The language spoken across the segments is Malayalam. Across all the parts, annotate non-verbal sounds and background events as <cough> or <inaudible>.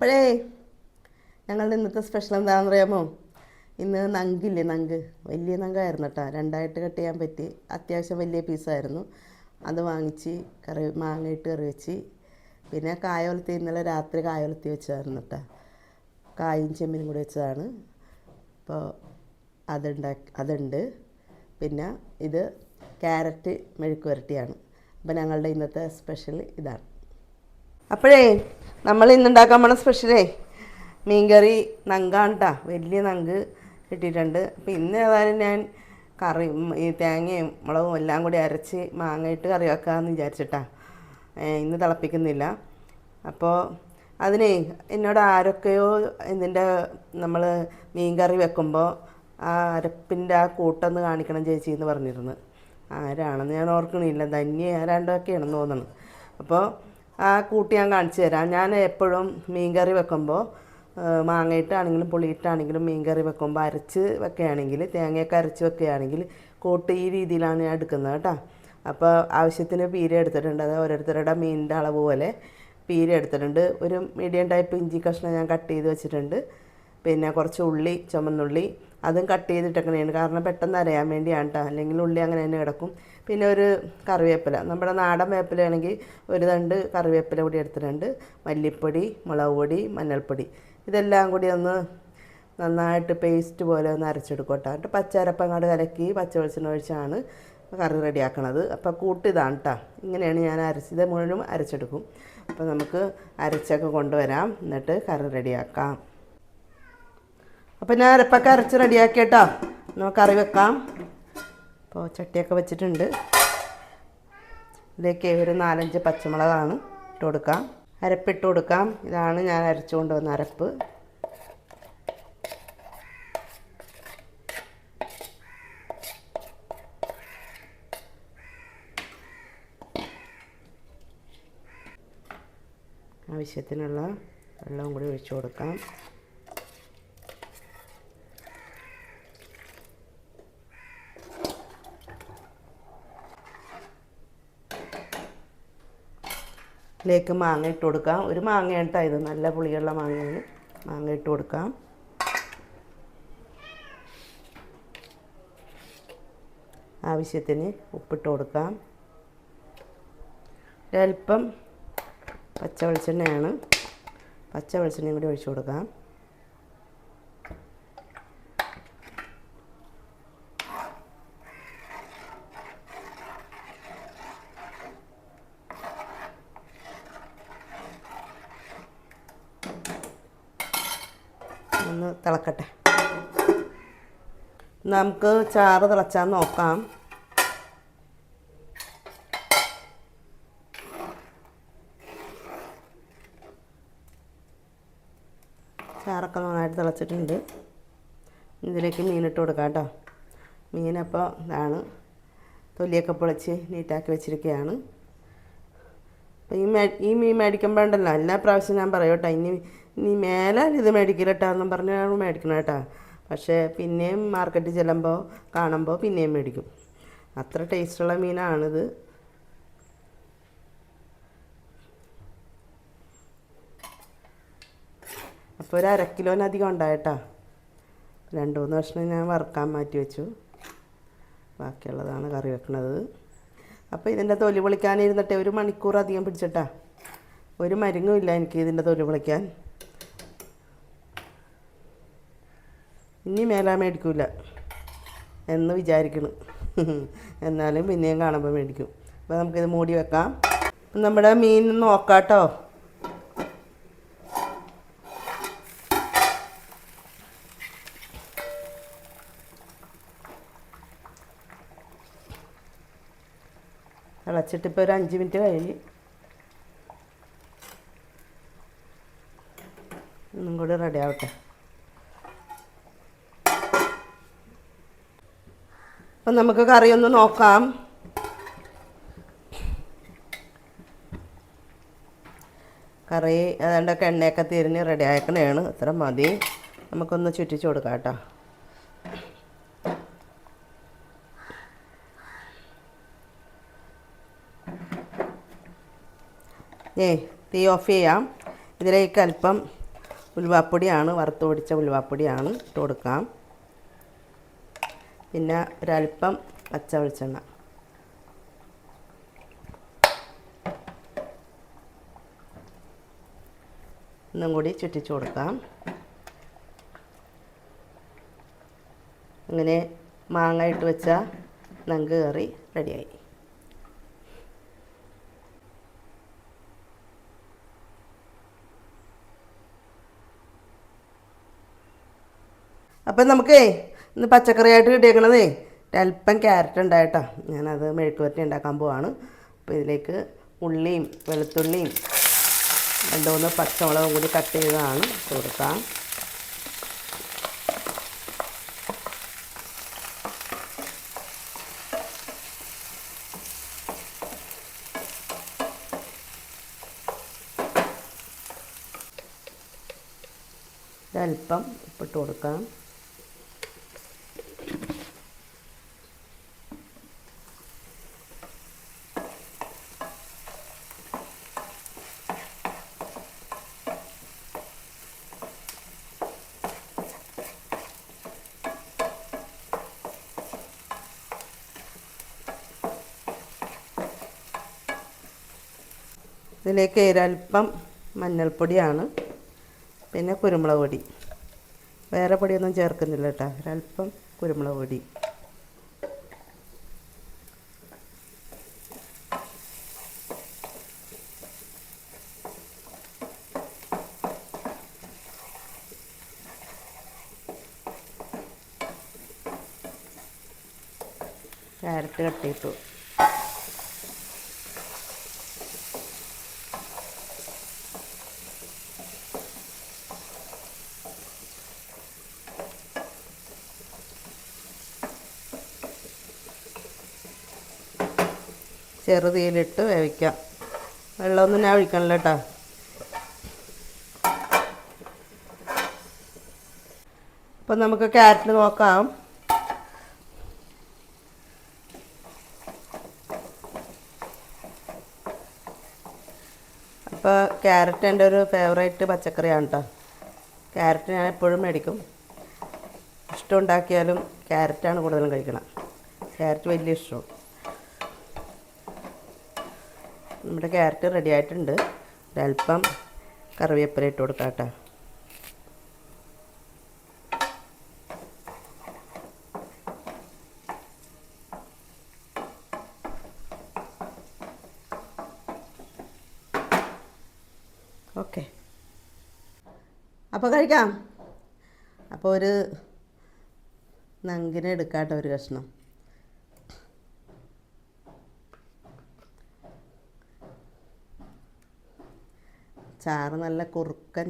അപ്പോഴേ ഞങ്ങളുടെ ഇന്നത്തെ സ്പെഷ്യൽ എന്താണെന്ന് അറിയാമോ ഇന്ന് നങ്കില്ലേ നങ്ക്. വലിയ നങ്കായിരുന്നു കേട്ടോ. രണ്ടായിട്ട് കട്ട് ചെയ്യാൻ പറ്റി. അത്യാവശ്യം വലിയ പീസായിരുന്നു അത് വാങ്ങിച്ച് കറി മാങ്ങയിട്ട് കറി വെച്ച്. പിന്നെ കായ ഒലത്തി ഇന്നലെ രാത്രി കായ ഒലത്തി വെച്ചതായിരുന്നു കേട്ടോ. കായും ചെമ്മീനും കൂടി വെച്ചതാണ്. അപ്പോൾ അതുണ്ടാക്കി അതുണ്ട്. പിന്നെ ഇത് ക്യാരറ്റ് മെഴുക്ക് വരട്ടിയാണ് അപ്പോൾ ഞങ്ങളുടെ ഇന്നത്തെ സ്പെഷ്യൽ ഇതാണ്. അപ്പോഴേ നമ്മൾ ഇന്നുണ്ടാക്കാൻ പോണ സ്പെഷ്യലേ മീൻകറി നങ്കാണ് ട്ടാ വലിയ നങ്ക് കിട്ടിയിട്ടുണ്ട്. അപ്പോൾ ഇന്ന് ഏതായാലും ഞാൻ കറി ഈ തേങ്ങയും മുളകും എല്ലാം കൂടി അരച്ച് മാങ്ങയിട്ട് കറി വെക്കാമെന്ന് വിചാരിച്ചിട്ടാ. ഇന്ന് തിളപ്പിക്കുന്നില്ല. അപ്പോൾ അതിനെ എന്നോട് ആരൊക്കെയോ ഇതിന്റെ നമ്മൾ മീൻ കറി വെക്കുമ്പോൾ ആ അരപ്പിന്റെ ആ കൂട്ടൊന്ന് കാണിക്കണം ചേച്ചി എന്ന് പറഞ്ഞിരുന്നു. ആരാണെന്ന് ഞാൻ ഓർക്കണില്ല. ധന്യ ആരാണ്ടൊക്കെയാണെന്ന് തോന്നുന്നു അപ്പോൾ ആ കൂട്ടി ഞാൻ കാണിച്ചു തരാം. ഞാൻ എപ്പോഴും മീൻ കറി വെക്കുമ്പോൾ മാങ്ങയിട്ടാണെങ്കിലും പുളിയിട്ടാണെങ്കിലും മീൻ കറി വെക്കുമ്പോൾ അരച്ച് വെക്കുകയാണെങ്കിൽ തേങ്ങയൊക്കെ അരച്ച് വെക്കുകയാണെങ്കിൽ കൂട്ട് ഈ രീതിയിലാണ് ഞാൻ എടുക്കുന്നത് കേട്ടോ. അപ്പോൾ ആവശ്യത്തിന് പീര എടുത്തിട്ടുണ്ട്. അത് ഓരോരുത്തരുടെ മീനിന്റെ അളവ് പോലെ പീര എടുത്തിട്ടുണ്ട്. ഒരു മീഡിയം ടൈപ്പ് ഇഞ്ചി കഷ്ണം ഞാൻ കട്ട് ചെയ്ത് വെച്ചിട്ടുണ്ട്. പിന്നെ കുറച്ച് ഉള്ളി ചുമന്നുള്ളി അതും കട്ട് ചെയ്തിട്ടൊക്കെയാണ്. കാരണം പെട്ടെന്ന് അരയാൻ വേണ്ടിയാണ് കേട്ടോ അല്ലെങ്കിൽ ഉള്ളി അങ്ങനെ തന്നെ കിടക്കും. പിന്നെ ഒരു കറിവേപ്പില. നമ്മുടെ നാടൻ വേപ്പിലയാണെങ്കിൽ ഒരു തണ്ട് കറിവേപ്പില കൂടി എടുത്തിട്ടുണ്ട്. മല്ലിപ്പൊടി മുളക് പൊടി മഞ്ഞൾപ്പൊടി. ഇതെല്ലാം കൂടി ഒന്ന് നന്നായിട്ട് പേസ്റ്റ് പോലെ ഒന്ന് അരച്ചെടുക്കും കേട്ടോ എന്നിട്ട് പച്ചരപ്പം അങ്ങോട്ട് കലക്കി പച്ച വെളിച്ചെണ്ണ ഒഴിച്ചാണ് കറി റെഡിയാക്കണത്. അപ്പോൾ കൂട്ടിതാണ് കേട്ടോ ഇങ്ങനെയാണ് ഞാൻ അരച്ചത് മുഴുവൻ അരച്ചെടുക്കും. അപ്പോൾ നമുക്ക് അരച്ചൊക്കെ കൊണ്ടുവരാം. എന്നിട്ട് കറി റെഡിയാക്കാം. അപ്പോൾ ഞാൻ അരപ്പൊക്കെ അരച്ച് റെഡിയാക്കി കേട്ടോ നമുക്ക് കറി വെക്കാം. അപ്പോൾ ചട്ടിയൊക്കെ വെച്ചിട്ടുണ്ട്. ഇതിലേക്ക് ഒരു നാലഞ്ച് പച്ചമുളകാണ് ഇട്ട് കൊടുക്കാം. അരപ്പിട്ട് കൊടുക്കാം. ഇതാണ് ഞാൻ അരച്ചു കൊണ്ടുവന്ന അരപ്പ്. ആവശ്യത്തിനുള്ള വെള്ളവും കൂടി ഒഴിച്ചു കൊടുക്കാം. ഇതിലേക്ക് മാങ്ങ ഇട്ട് കൊടുക്കാം. ഒരു മാങ്ങ ഇട്ടാൽ ഇത്. നല്ല പുളിയുള്ള മാങ്ങയാണ്. മാങ്ങ ഇട്ട് കൊടുക്കാം. ആവശ്യത്തിന് ഉപ്പിട്ട് കൊടുക്കാം. ഒരൽപ്പം പച്ച വെളിച്ചെണ്ണയാണ് പച്ച വെളിച്ചെണ്ണയും കൂടി ഒഴിച്ചു കൊടുക്കാം. ഒന്ന് തിളക്കട്ടെ. നമുക്ക് ചാറ് തിളച്ചാൽ നോക്കാം. ചാറൊക്കെ നന്നായിട്ട് തിളച്ചിട്ടുണ്ട്. ഇതിലേക്ക് മീനിട്ട് കൊടുക്കാം കേട്ടോ. മീനപ്പോൾ ഇതാണ്. തൊലിയൊക്കെ പൊളിച്ച് നീറ്റാക്കി വെച്ചിരിക്കുകയാണ്. അപ്പോൾ ഈ മേ ഈ മീൻ മേടിക്കുമ്പോൾ ഉണ്ടല്ലോ എല്ലാ പ്രാവശ്യം ഞാൻ പറയും കേട്ടോ ഇനി ഇനി മേലെ ഇത് മേടിക്കില്ല കേട്ടോ എന്നും പറഞ്ഞാണ് മേടിക്കണം കേട്ടോ. പക്ഷേ പിന്നെയും മാർക്കറ്റിൽ ചെല്ലുമ്പോൾ കാണുമ്പോൾ പിന്നെയും മേടിക്കും. അത്ര ടേസ്റ്റുള്ള മീനാണിത്. അപ്പോൾ ഒരു അരക്കിലോനധികം ഉണ്ടായിട്ടാ രണ്ട് മൂന്ന് കഷ്ണം ഞാൻ വറുക്കാൻ മാറ്റി വെച്ചു. ബാക്കിയുള്ളതാണ് കറി വെക്കണത്. അപ്പോൾ ഇതിന്റെ തൊലി പൊളിക്കാനിരുന്നിട്ട് ഒരു മണിക്കൂർ അധികം പിടിച്ചിട്ടാ. ഒരു മരുങ്ങും എനിക്ക് ഇതിന്റെ തൊലി പൊളിക്കാൻ. ഇനി മേലാ മേടിക്കൂല എന്ന് വിചാരിക്കുന്നു <laughs> എന്നാലും പിന്നെയും കാണുമ്പോൾ മേടിക്കും. അപ്പോൾ നമുക്കിത് മൂടി വെക്കാം. നമ്മുടെ മീൻ നോക്കാട്ടോ. തിളച്ചിട്ടിപ്പോൾ തിളച്ചിട്ട് ഒരു അഞ്ച് മിനിറ്റ് കഴിഞ്ഞ്. ഒന്നും കൂടി റെഡി ആവട്ടെ. അപ്പം നമുക്ക് കറി ഒന്ന് നോക്കാം. കറി ഏതാണ്ടൊക്കെ എണ്ണയൊക്കെ തിരിഞ്ഞ് റെഡി ആക്കണേണ് ഇത്ര മതി. നമുക്കൊന്ന് ചുറ്റിച്ചു കൊടുക്കാം കേട്ടോ. ഏയ് തീ ഓഫ് ചെയ്യാം. ഇതിലേക്ക് അല്പം ഉലുവാപ്പൊടിയാണ് വറുത്ത് പൊടിച്ച ഉലുവാപ്പൊടിയാണ് ഇട്ട് കൊടുക്കാം. പിന്നെ ഒരല്പം പച്ച വെളിച്ചെണ്ണ. ഒന്നും കൂടി ചുറ്റിച്ചു കൊടുക്കാം. അങ്ങനെ മാങ്ങ ഇട്ട് വെച്ച നങ്ക് കറി റെഡിയായി. അപ്പം നമുക്കേ ഇന്ന് പച്ചക്കറിയായിട്ട് കിട്ടിയേക്കണതേ ഒരല്പം ക്യാരറ്റ് ഉണ്ടായിട്ടോ. ഞാനത് മെഴുക്കുവരട്ടി ഉണ്ടാക്കാൻ പോവാണ്. അപ്പോൾ ഇതിലേക്ക് ഉള്ളിയും വെളുത്തുള്ളിയും രണ്ട് മൂന്ന് പച്ചമുളകും കൂടി കട്ട് ചെയ്തതാണ് കൊടുക്കാം. ഒരല്പം ഉപ്പിട്ട് കൊടുക്കാം. ഇതിലേക്ക് ഒരൽപ്പം മഞ്ഞൾപ്പൊടിയാണ്. പിന്നെ കുരുമുളക് പൊടി. വേറെ പൊടിയൊന്നും ചേർക്കുന്നില്ല കേട്ടോ. ഒരൽപ്പം കുരുമുളക് പൊടി. ക്യാരറ്റ് കട്ട് ചെയ്തു. ചെറുതീയിലിട്ട് വേവിക്കാം. വെള്ളമൊന്നും ഞാൻ ഒഴിക്കണില്ല കേട്ടോ. അപ്പം നമുക്ക് ക്യാരറ്റ് നോക്കാം. അപ്പോൾ ക്യാരറ്റ് എന്റെ ഒരു ഫേവറേറ്റ് പച്ചക്കറിയാണ് കേട്ടോ. ക്യാരറ്റ് ഞാൻ എപ്പോഴും മേടിക്കും. ഇഷ്ടമുണ്ടാക്കിയാലും ക്യാരറ്റാണ് കൂടുതലും കഴിക്കണം ക്യാരറ്റ് വലിയ ഇഷ്ടമാണ് നമ്മുടെ ക്യാരറ്റ് റെഡി ആയിട്ടുണ്ട്. ഒരല്പം കറിവേപ്പില ഇട്ട് കൊടുക്കാം കേട്ടോ. ഓക്കെ. അപ്പോൾ കഴിക്കാം. അപ്പോൾ ഒരു നങ്കിനെ എടുക്കാം കേട്ടോ ഒരു കഷ്ണം. ചാറ് നല്ല കുറുക്കൻ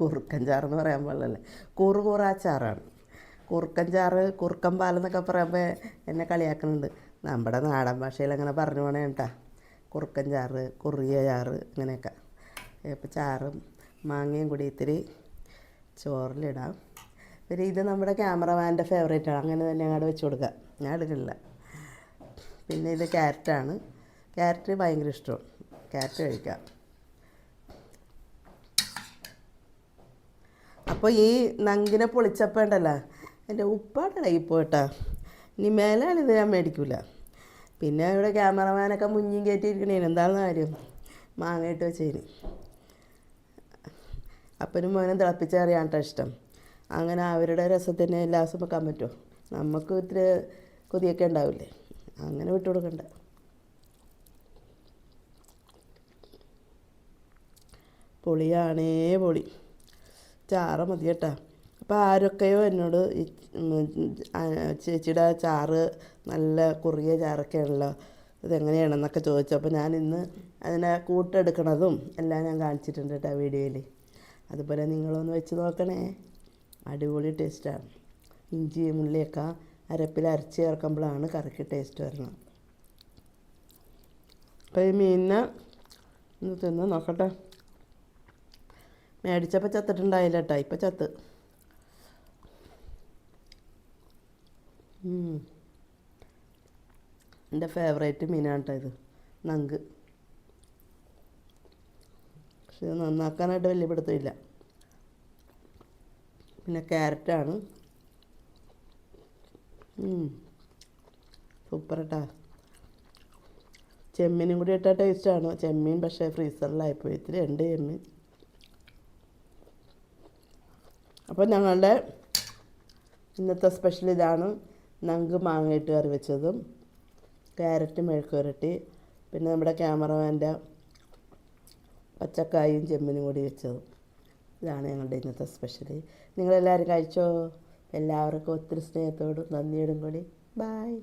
കുറുക്കൻ ചാറെന്ന് പറയാൻ പാടില്ലല്ലേ? കുറു കുറാ ചാറാണ്. കുറുക്കൻ ചാറ് കുറുക്കൻ പാലെന്നൊക്കെ പറയുമ്പോൾ എന്നെ കളിയാക്കുന്നുണ്ട്. നമ്മുടെ നാടൻ ഭാഷയിൽ അങ്ങനെ പറഞ്ഞു പോണേ കേട്ടാ. കുറുക്കൻ ചാറ് കുറിയ ചാറ് ഇങ്ങനെയൊക്കെ. ഇപ്പോൾ ചാറും മാങ്ങയും കൂടി ഇത്തിരി ചോറിലിടാം. പിന്നെ ഇത് നമ്മുടെ ക്യാമറമാന്റെ ഫേവറേറ്റാണ് അങ്ങനെ തന്നെ അങ്ങോട്ട് വെച്ച് കൊടുക്കുക ഞാൻ എടുക്കില്ല പിന്നെ ഇത് ക്യാരറ്റാണ്. ക്യാരറ്റ് ഭയങ്കര ഇഷ്ടമാണ് ക്യാരറ്റ് കഴിക്കാം. അപ്പോൾ ഈ നങ്കിനെ പൊളിച്ചപ്പോൾ ഉണ്ടല്ലോ എന്റെ ഉപ്പാട് പോട്ടാ ഇനി മേലാണ് ഇത് ഞാൻ മേടിക്കില്ല പിന്നെ ഇവിടെ ക്യാമറമാനൊക്കെ മുഞ്ഞും കയറ്റിയിരിക്കണേന് എന്താണ് കാര്യം? മാങ്ങയിട്ട് വെച്ചതിന് അപ്പനും മോനും തിളപ്പിച്ചറിയാൻ ഇഷ്ടം. അങ്ങനെ അവരുടെ രസത്തിന് ലാസം വെക്കാൻ പറ്റുമോ നമുക്ക് ഇത്തിരി കൊതിയൊക്കെ ഉണ്ടാവില്ലേ? അങ്ങനെ വിട്ടു കൊടുക്കണ്ട. പൊളിയാണേ പൊളി. ചാറ് മതി കേട്ടോ അപ്പോൾ ആരൊക്കെയോ എന്നോട് ഈ ചേച്ചിയുടെ ചാറ് നല്ല കുറിയ ചാറൊക്കെയാണല്ലോ ഇതെങ്ങനെയാണെന്നൊക്കെ ചോദിച്ചു. അപ്പോൾ ഞാൻ ഇന്ന് അതിനെ കൂട്ടെടുക്കണതും എല്ലാം ഞാൻ കാണിച്ചിട്ടുണ്ട് കേട്ടോ വീഡിയോയിൽ അതുപോലെ നിങ്ങളൊന്ന് വെച്ച് നോക്കണേ. അടിപൊളി ടേസ്റ്റാണ്. ഇഞ്ചി ഉള്ളിയൊക്കെ അരപ്പിൽ അരച്ച് ചേർക്കുമ്പോഴാണ് കറിക്ക് ടേസ്റ്റ് വരുന്നത് അപ്പോൾ ഈ മീനിനെ ഒന്ന് തിന്ന് നോക്കട്ടെ. മേടിച്ചപ്പോൾ ചത്തിട്ടുണ്ടായില്ല കേട്ടോ ഇപ്പം ചത്ത്. എന്റെ ഫേവറേറ്റ് മീനാണ് കേട്ടോ ഇത് നങ്ക്. പക്ഷെ നന്നാക്കാനായിട്ട് വലിയ പിടുത്തമില്ല. പിന്നെ ക്യാരറ്റാണ്. സൂപ്പർ കേട്ടാ ചെമ്മീനും കൂടി ഇട്ട ടേസ്റ്റാണ് ചെമ്മീൻ പക്ഷേ ഫ്രീസറിലായിപ്പോയി ഇത്തിരി ഉണ്ട് ചെമ്മീൻ. അപ്പോൾ ഞങ്ങളുടെ ഇന്നത്തെ സ്പെഷ്യൽ ഇതാണ് നങ്ക് മാങ്ങയിട്ട് കറി വെച്ചതും ക്യാരറ്റ് മെഴുക്ക് പുരട്ടി പിന്നെ നമ്മുടെ ക്യാമറമാന്റെ പച്ചക്കായും ചെമ്മീനും കൂടി വെച്ചതും. ഇതാണ് ഞങ്ങളുടെ ഇന്നത്തെ സ്പെഷ്യൽ നിങ്ങളെല്ലാവരും കഴിച്ചോ? എല്ലാവർക്കും ഒത്തിരി സ്നേഹത്തോടും നന്ദിയോടും കൂടി. ബായ്